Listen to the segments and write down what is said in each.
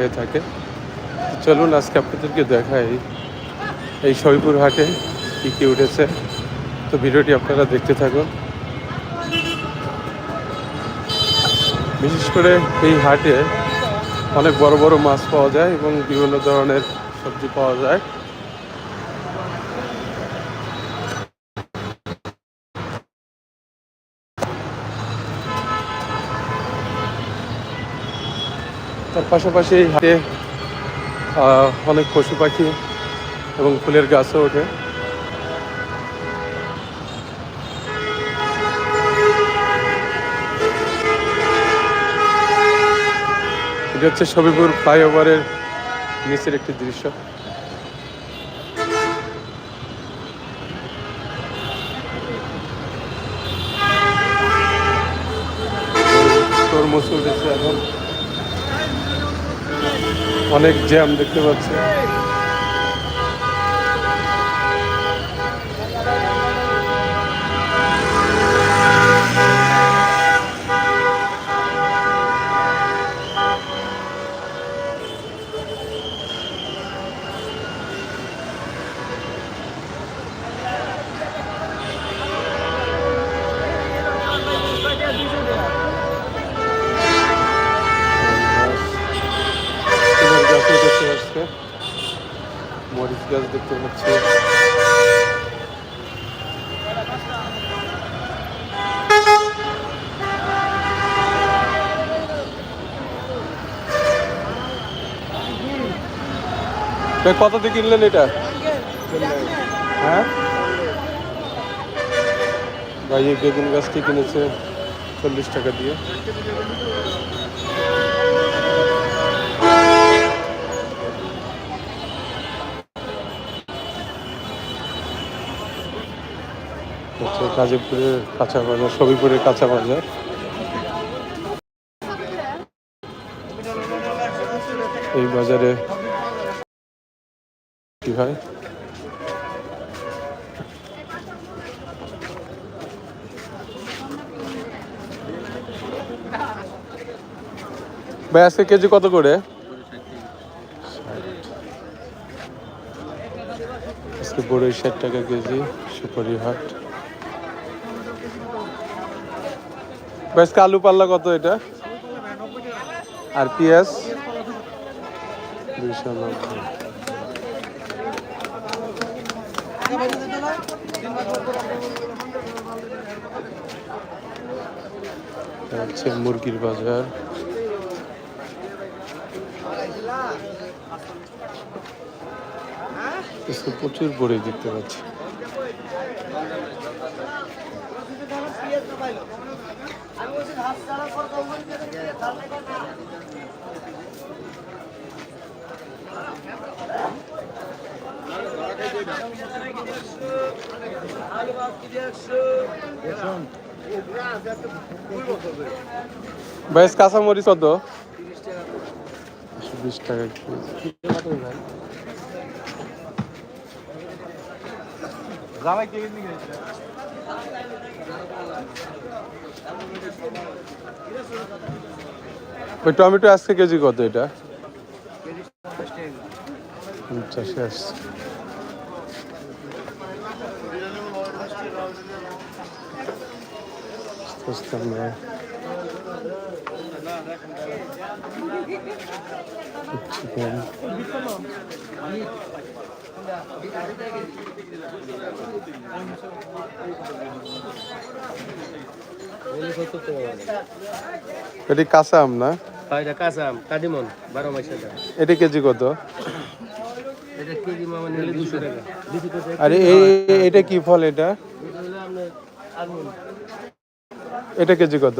হয়ে থাকে। চলুন, আজকে আপনাদেরকে দেখাই এই সৈপুর হাটে কী কী উঠেছে। তো ভিডিওটি আপনারা দেখতে থাকুন। বিশেষ করে এই হাটে অনেক বড় বড় মাছ পাওয়া যায় এবং বিভিন্ন ধরনের সবজি পাওয়া যায়। তার পাশাপাশি আহ, অনেক পশু পাখি এবং ফুলের গাছও ওঠে। এটা হচ্ছে সবিপুর ফ্লাইওভারের নিচের একটি দৃশ্য। তরমুজ এখন। অনেক জ্যাম দেখতে পাচ্ছি ফুলের গাছ উঠেছে আজকে মরিচ গাছ দেখতে পাচ্ছি ভাই কত দিয়ে কিনলেন এটা? হ্যাঁ? ভাই বেগুন গাছটি কিনেছে? চল্লিশ টাকা দিয়ে। হচ্ছে গাজীপুরের কাঁচা বাজার সবিপুরের কাঁচা বাজার। এই বাজারে কি হয়? ভাই, আজকে কেজি কত করে? আজকে বড়ই ষাট টাকা কেজি, সুপারি হাট। বেশ আলু পাল্লা কত এটা? আর পেঁয়াজ? দুইশো নব্বই। হচ্ছে মুরগির বাজার। প্রচুর বড়ি দেখতে পাচ্ছি। বেশ কাঁচা মরিচ কত? বিশ টাকা ওই টমেটো আজকে কেজি কত এটা? পঞ্চাশে চিকেন এটি কাঁচা আম না এটা কাঁচা আম কাদিমন বারো মাস এটা। কেজি কত? এটা কেজি মামা নিলে দুশো টাকা। বেশি করে আরে এটা কি ফল এটা? এটা কেজি কত?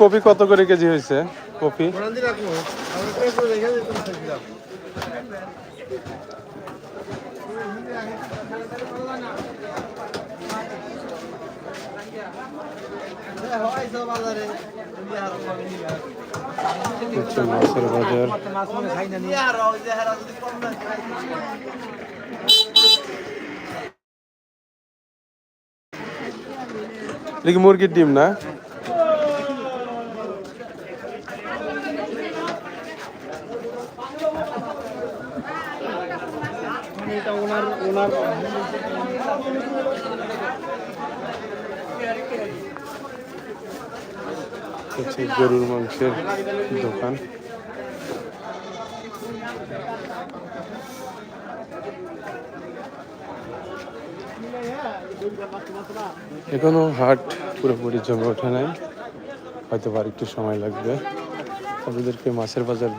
কপি কত করে কেজি হয়েছে? কপি? হয় সব বাজারে। হচ্ছে মাছের বাজার। এটা মুরগির ডিম না? ওনার ওনার হচ্ছে গরুর মাংসের দোকান। এখনও হাট পুরোপুরি জমে ওঠে নাই। হয়তো আর একটু সময় লাগবে। আপনাদেরকে মাছের বাজার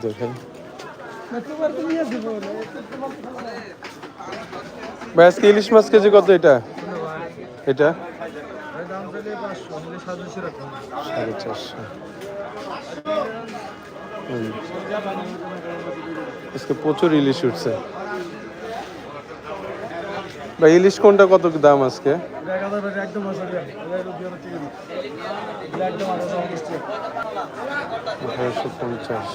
ভাই, আজকে ইলিশ মাছ কেজি কত এটা? এটা? সাড়ে চারশো। আজকে প্রচুর ইলিশ উঠছে। ভাই ইলিশ কোনটা কত দাম আজকে? আঠারোশো পঞ্চাশ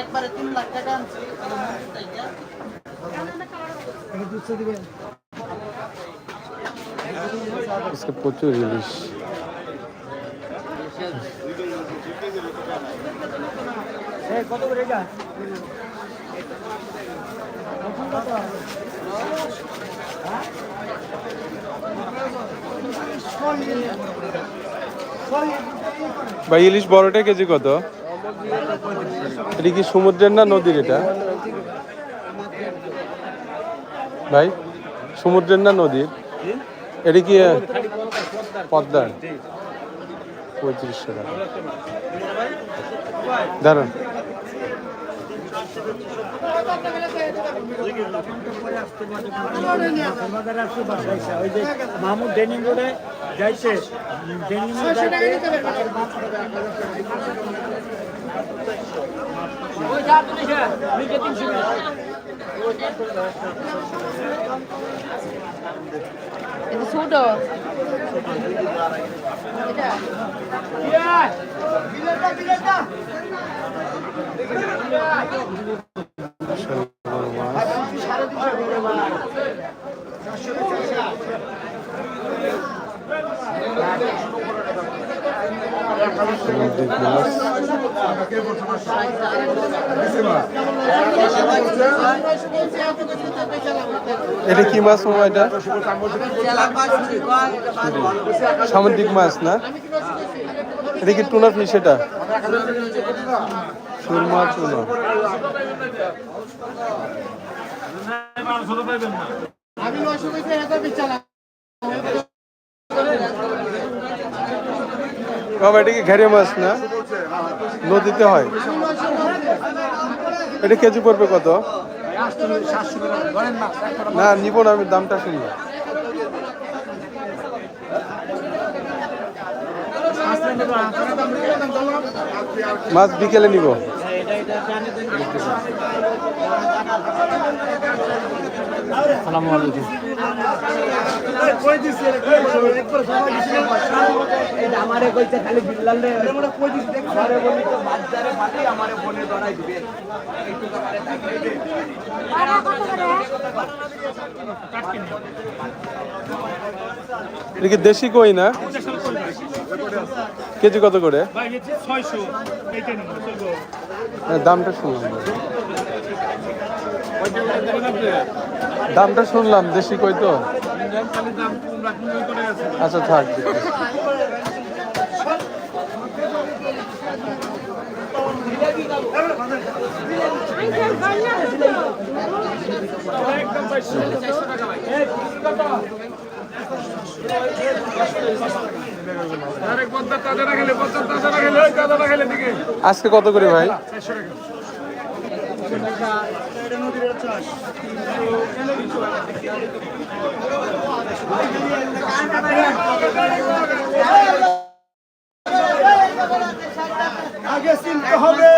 একবারে তিন লাখ টাকা আনছি আজকে প্রচুর ইলিশ। ভাই, ইলিশ বড়টা কেজি কত? এটা কি সমুদ্রের না নদীর এটা? ভাই, সমুদ্রের না নদীর? এটা কি পদ্মার? পঁয়ত্রিশশো টাকা। দাঁড়ান। ওই যে মাহমুদ ডেনিং রোডে যাইছে। ডেনিং রোড এটা ছোট এটা বিশাল এটা কি মাছ, মামা, এটা? সামুদ্রিক মাছ না? এটা কি টুনা ফিশ এটা? সুরমা টুনা। এটা কি ঘেরে মাছ না? নদীতে হয়। এটা কেজি পড়বে কত? না নিব না আমি দামটা শুনি। মাছ বিকেলে নিব। সালামু আলাইকুম। আমারে কইতে খালি বিল্লাল রে। আমারে বলি তো বাজারে ফাটি আমারে ফোনে ধরাই দিবে। এটা দেশি কই না? কেজি কত করে? দামটা শুনলাম। দামটা শুনলাম দেশি কই তো? আচ্ছা থাক। আজকে কত করে ভাই? আগে চিনতে হবে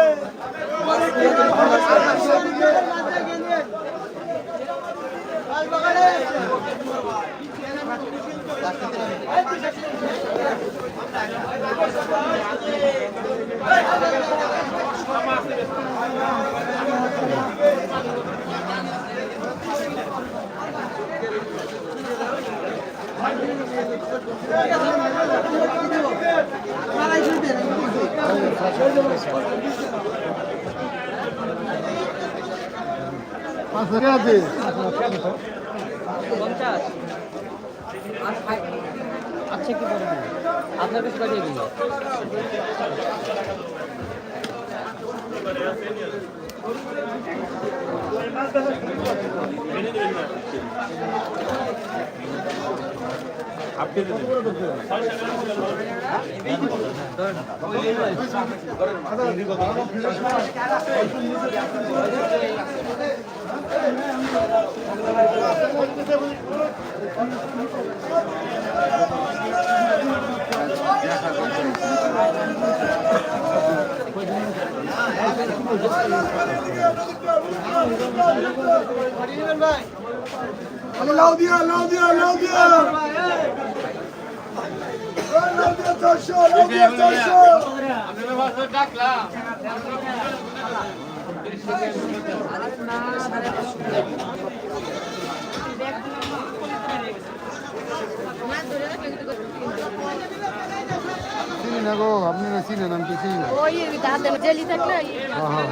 আচ্ছা কি বলব? আপনার কাছে পাঠিয়ে দিন দেখা লাউ দিয়া লাউ দিয়া লাউ দিয়া লাউ দিয়া চারশো লাউ চারশো চিনি না গো আপনি না চিনেন আমি তো চিনি না ওই হাতে জেলি থাকলে হ্যাঁ হ্যাঁ।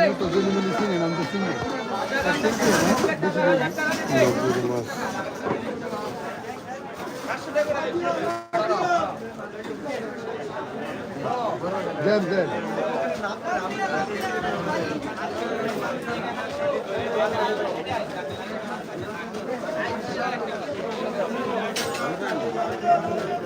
আমি তো জেনে মিলে চিনেন আমি তো চিনি দেন দেন লাউ দিয়া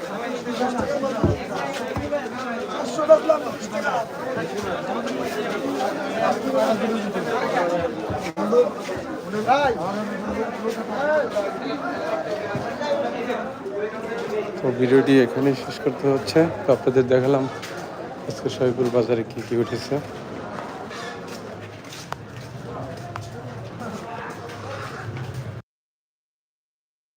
তো ভিডিওটি এখানেই শেষ করতে হচ্ছে। তো আপনাদের দেখালাম আজকে শহীদপুর বাজারে কী কী উঠেছে